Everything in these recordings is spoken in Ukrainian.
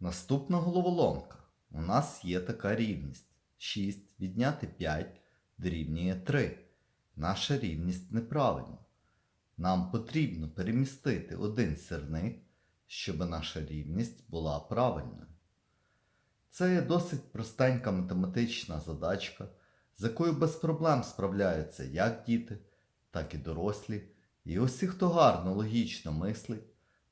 Наступна головоломка. У нас є така рівність. 6 відняти 5 дорівнює 3. Наша рівність неправильна. Нам потрібно перемістити один сірник, щоб наша рівність була правильною. Це є досить простенька математична задачка, з якою без проблем справляються як діти, так і дорослі. І усі, хто гарно логічно мислить,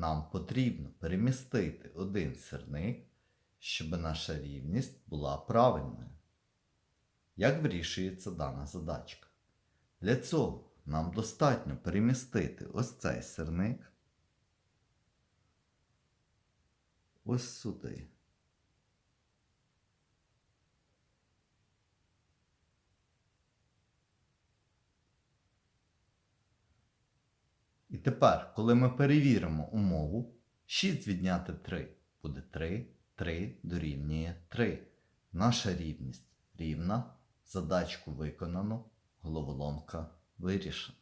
Нам потрібно перемістити один сірник, щоб наша рівність була правильною. Як вирішується дана задачка? Для цього нам достатньо перемістити ось цей сірник ось сюди. Тепер, коли ми перевіримо умову, 6 відняти 3 буде 3, 3 дорівнює 3. Наша рівність рівна, задачку виконано, головоломка вирішена.